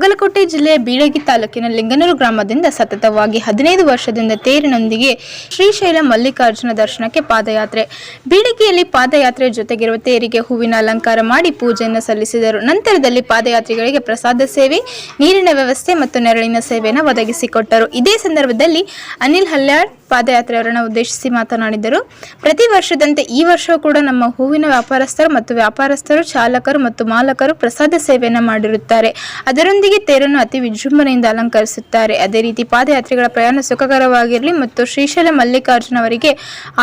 ಬಾಗಲಕೋಟೆ ಜಿಲ್ಲೆಯ ಬೀಳಗಿ ತಾಲೂಕಿನ ಲಿಂಗನೂರು ಗ್ರಾಮದಿಂದ ಸತತವಾಗಿ ಹದಿನೈದು ವರ್ಷದಿಂದ ತೇರಿನೊಂದಿಗೆ ಶ್ರೀಶೈಲ ಮಲ್ಲಿಕಾರ್ಜುನ ದರ್ಶನಕ್ಕೆ ಪಾದಯಾತ್ರೆ. ಬೀಳಗಿಯಲ್ಲಿ ಪಾದಯಾತ್ರೆ ಜೊತೆಗಿರುವ ತೇರಿಗೆ ಹೂವಿನ ಅಲಂಕಾರ ಮಾಡಿ ಪೂಜೆಯನ್ನು ಸಲ್ಲಿಸಿದರು. ನಂತರದಲ್ಲಿ ಪಾದಯಾತ್ರಿಗಳಿಗೆ ಪ್ರಸಾದ ಸೇವೆ, ನೀರಿನ ವ್ಯವಸ್ಥೆ ಮತ್ತು ನೆರಳಿನ ಸೇವೆಯನ್ನು ಒದಗಿಸಿಕೊಟ್ಟರು. ಇದೇ ಸಂದರ್ಭದಲ್ಲಿ ಅನಿಲ್ ಹಲ್ಯಾಳ್ ಪಾದಯಾತ್ರೆಯವರನ್ನು ಉದ್ದೇಶಿಸಿ ಮಾತನಾಡಿದರು. ಪ್ರತಿ ವರ್ಷದಂತೆ ಈ ವರ್ಷವೂ ಕೂಡ ನಮ್ಮ ಹೂವಿನ ವ್ಯಾಪಾರಸ್ಥರು ಮತ್ತು ವ್ಯಾಪಾರಸ್ಥರು, ಚಾಲಕರು ಮತ್ತು ಮಾಲಕರು ಪ್ರಸಾದ ಸೇವೆಯನ್ನು ಮಾಡಿರುತ್ತಾರೆ. ಅದರೊಂದಿಗೆ ತೇರನ್ನು ಅತಿ ವಿಜೃಂಭಣೆಯಿಂದ ಅಲಂಕರಿಸುತ್ತಾರೆ. ಅದೇ ರೀತಿ ಪಾದಯಾತ್ರೆಗಳ ಪ್ರಯಾಣ ಸುಖಕರವಾಗಿರಲಿ ಮತ್ತು ಶ್ರೀಶೈಲ ಮಲ್ಲಿಕಾರ್ಜುನ ಅವರಿಗೆ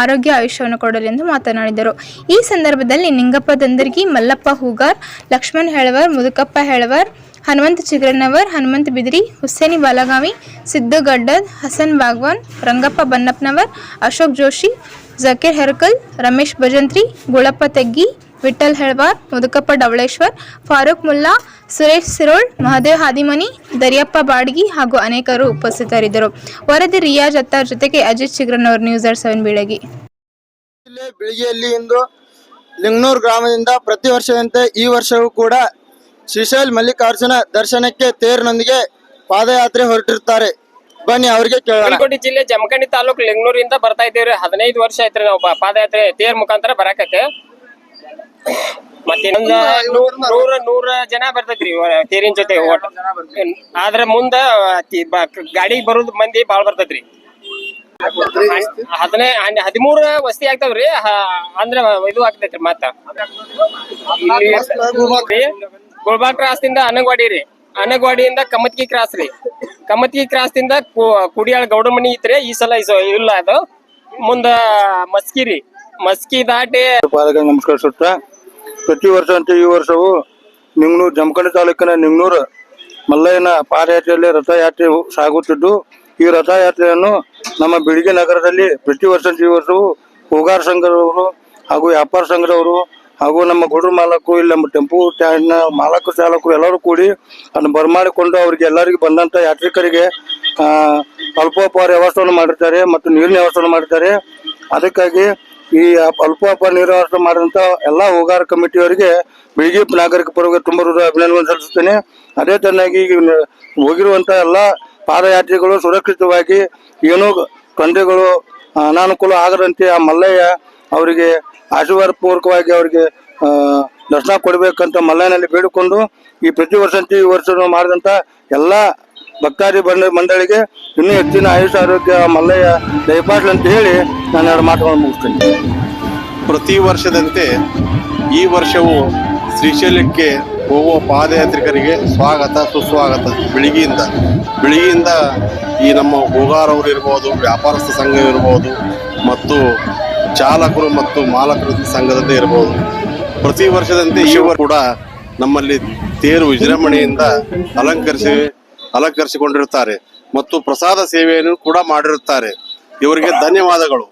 ಆರೋಗ್ಯ ಆಯುಷ್ಯವನ್ನು ಕೊಡಲಿ ಎಂದು ಮಾತನಾಡಿದರು. ಈ ಸಂದರ್ಭದಲ್ಲಿ ನಿಂಗಪ್ಪ ದಂದರ್ಗಿ, ಮಲ್ಲಪ್ಪ ಹೂಗಾರ್, ಲಕ್ಷ್ಮಣ್ ಹೆಳವರ್, ಮುದುಕಪ್ಪ ಹೆಳವರ್ ಹನುಮಂತ ಚಿಗ್ರನ್ನವರ್ ಹನುಮಂತ ಬಿದಿರಿ, ಹುಸೇನಿ ಬಾಲಗಾವಿ ಸಿದ್ದು ಗಡ್ಡದ್ ಹಸನ್ ಬಾಗ್ವಾನ್, ರಂಗಪ್ಪ ಬನ್ನಪ್ಪನವರ್, ಅಶೋಕ್ ಜೋಶಿ, ಜಕೀರ್ ಹೆರ್ಕಲ್, ರಮೇಶ್ ಭಜಂತ್ರಿ, ಗುಳಪ್ಪ ತೆಗ್ಗಿ ವಿಠಲ್ ಹೆಳ್ವಾರ್, ಮುದುಕಪ್ಪ ಡವಳೇಶ್ವರ್, ಫಾರೂಕ್ ಮುಲ್ಲಾ, ಸುರೇಶ್ ಸಿರೋಳ್, ಮಹದೇವ್ ಹಾದಿಮನಿ, ದರಿಯಪ್ಪ ಬಾಡ್ಗಿ ಹಾಗೂ ಅನೇಕರು ಉಪಸ್ಥಿತರಿದ್ದರು. ವರದಿ ರಿಯಾಜ್ ಅತ್ತಾರ್ ಜೊತೆಗೆ Ajit Chigrannavar news R seven Bilagi. ಬೆಳಗ್ಗೆಯಲ್ಲಿ ಇಂದು ಲಿಂಗನೂರು ಗ್ರಾಮದಿಂದ ಪ್ರತಿ ವರ್ಷದಂತೆ ಈ ವರ್ಷವೂ ಕೂಡ ಶ್ರೀಶೈಲ್ ಮಲ್ಲಿಕಾರ್ಜುನ ದರ್ಶನಕ್ಕೆ ತೇರಿನೊಂದಿಗೆ ಪಾದಯಾತ್ರೆ ಹೊರಟಿರ್ತಾರೆ ಬನ್ನಿ ಅವ್ರಿಗೆ ಕೇಳೋಣ. ಬಾಗಲಕೋಟೆ ಜಿಲ್ಲೆ ಜಮಖಂಡಿ ತಾಲೂಕು ಲಿಂಗನೂರಿಂದ ಬರ್ತಾ ಇದ್ದೇವ್ರಿ. ಹದಿನೈದು ವರ್ಷ ಐತ್ರಿ ನಾವು ಪಾ- ಪಾದಯಾತ್ರೆ ತೇರ್ ಮುಖಾಂತರ ಬರಾಕತ್ತೆ. ಮತ್ತೆ ಇನ್ನೊಂದ ನೂರ್ ನೂರ ನೂರ ಜನ ಬರ್ತೈತ್ರಿ ಇವ- ತೇರಿನ ಜೊತೆ ಆದ್ರೆ ಆದ್ರ ಮುಂದ ಬ- ಗಾಡಿ ಬರೋದ್ ಮಂದಿ ಬಾಳ್ ಬರ್ತೈತ್ರಿ ಹದಿನೈ ಹದಿಮೂರ ವಸ್ತಿ ಆಗ್ತಾವ್ರಿ. ಹ- ಅಂದ್ರ ಇದು ಆಗ್ತೈತ್ರಿ ಮತ್ತ. ಇಲ್ಲಿ ಗುಲ್ಬಾ ಕ್ರಾಸ್ ಇಂದ ಅನಗವಾಡಿ ರೀ. ಅನಗವಾಡಿಯಿಂದ ಕಮತ್ಗಿ ಕ್ರಾಸ್ ರೀ. ಕಮತ್ಗಿ ಕ್ರಾಸ್ ದಿಂದ ಕುಡಿಯಾಳ ಗೌಡಮನಿ ಇತ್ರಿ ಈ ಸಲ ಇಲ್ಲ ಅದು. ಮುಂದ ಮಸ್ಕಿ ರೀ. ಮಸ್ಕಿ ದಾಟಿ ನಮಸ್ಕಾರ ನಮಸ್ಕರಿಸುತ್ತ ಪ್ರತಿ ವರ್ಷ ಅಂತ ಈ ವರ್ಷವು ನಿಮ್ನೂರು, ಜಮಖಂಡಿ ತಾಲೂಕಿನ ನಿಂಗನೂರು ಮಲ್ಲಯ್ಯನ ಪಾದಯಾತ್ರೆಯಲ್ಲಿ ರಥಯಾತ್ರೆ ಸಾಗುತ್ತಿದ್ದು, ಈ ರಥಯಾತ್ರೆಯನ್ನು ನಮ್ಮ ಬಿಳಿಗೆ ನಗರದಲ್ಲಿ ಪ್ರತಿ ವರ್ಷ ಈ ವರ್ಷವು, ಹೋಗಾರ ಸಂಘದವರು ಹಾಗೂ ವ್ಯಾಪಾರ ಸಂಘದವರು ಹಾಗೂ ನಮ್ಮ ಗುಡ್ರ ಮಾಲಕು, ಇಲ್ಲಿ ನಮ್ಮ ಟೆಂಪು ಸ್ಟ್ಯಾಂಡ್ನ ಮಾಲಕ ಚಾಲಕರು ಎಲ್ಲರೂ ಕೂಡಿ ಅದನ್ನು ಬರಮಾಡಿಕೊಂಡು ಅವರಿಗೆ ಎಲ್ಲರಿಗೂ ಬಂದಂಥ ಯಾತ್ರಿಕರಿಗೆ ಅಲ್ಪೋಪಹಾರ ವ್ಯವಸ್ಥೆಯನ್ನು ಮಾಡಿರ್ತಾರೆ ಮತ್ತು ನೀರಿನ ವ್ಯವಸ್ಥೆಯನ್ನು ಮಾಡಿರ್ತಾರೆ. ಅದಕ್ಕಾಗಿ ಈ ಅಲ್ಪೋಪಾರ ನೀರು ವ್ಯವಸ್ಥೆ ಮಾಡಿದಂಥ ಎಲ್ಲ ಹೋಗಾರ ಕಮಿಟಿಯವರಿಗೆ ಬಿಳಿಗಿ ನಾಗರಿಕ ಪರವಾಗಿ ತುಂಬ ಅಭಿನಂದನೆ ಸಲ್ಲಿಸುತ್ತೇನೆ. ಅದೇ ತರನಾಗಿ ಹೋಗಿರುವಂಥ ಎಲ್ಲ ಪಾದಯಾತ್ರಿಗಳು ಸುರಕ್ಷಿತವಾಗಿ ಏನೂ ತೊಂದರೆಗಳು ಅನಾನುಕೂಲ ಆಗದಂತೆ ಆ ಮಲ್ಲಯ್ಯ ಅವರಿಗೆ ಆಶೀರ್ವಾದ ಪೂರ್ವಕವಾಗಿ ಅವರಿಗೆ ದರ್ಶನ ಕೊಡಬೇಕಂತ ಮಲ್ಲಯ್ಯನಲ್ಲಿ ಬೇಡಿಕೊಂಡು ಈ ಪ್ರತಿ ವರ್ಷ ಈ ವರ್ಷ ಮಾಡಿದಂಥ ಎಲ್ಲ ಭಕ್ತಾದಿ ಬಂಡ ಮಂಡಳಿಗೆ ಇನ್ನೂ ಹೆಚ್ಚಿನ ಆಯುಷ, ಆರೋಗ್ಯ, ಮಲ್ಲಯ್ಯ ದಯಪಾಡ್ಲಿ ಅಂತ ಹೇಳಿ ನಾನು ಎರಡು ಮಾತುಗಳನ್ನು ಮುಗಿಸ್ತೀನಿ. ಪ್ರತಿ ವರ್ಷದಂತೆ ಈ ವರ್ಷವೂ ಶ್ರೀಶೈಲಕ್ಕೆ ಹೋಗುವ ಪಾದಯಾತ್ರಿಕರಿಗೆ ಸ್ವಾಗತ, ಸುಸ್ವಾಗತ. ಬೆಳಿಗ್ಗೆಯಿಂದ ಬೆಳಿಗ್ಗೆಯಿಂದ ಈ ನಮ್ಮ ಹೋಗಾರವರು ಇರ್ಬೋದು, ವ್ಯಾಪಾರಸ್ಥ ಸಂಘ ಇರ್ಬೋದು, ಮತ್ತು ಚಾಲಕರು ಮತ್ತು ಮಾಲಕರ ಸಂಘದಂತೆ ಇರಬಹುದು ಪ್ರತಿ ವರ್ಷದಂತೆ ಈ ಕೂಡ ನಮ್ಮಲ್ಲಿ ತೇರು ವಿಜೃಂಭಣೆಯಿಂದ ಅಲಂಕರಿಸಿ, ಅಲಂಕರಿಸಿಕೊಂಡಿರುತ್ತಾರೆ. ಮತ್ತು ಪ್ರಸಾದ ಸೇವೆಯನ್ನು ಕೂಡ ಮಾಡಿರುತ್ತಾರೆ. ಇವರಿಗೆ ಧನ್ಯವಾದಗಳು.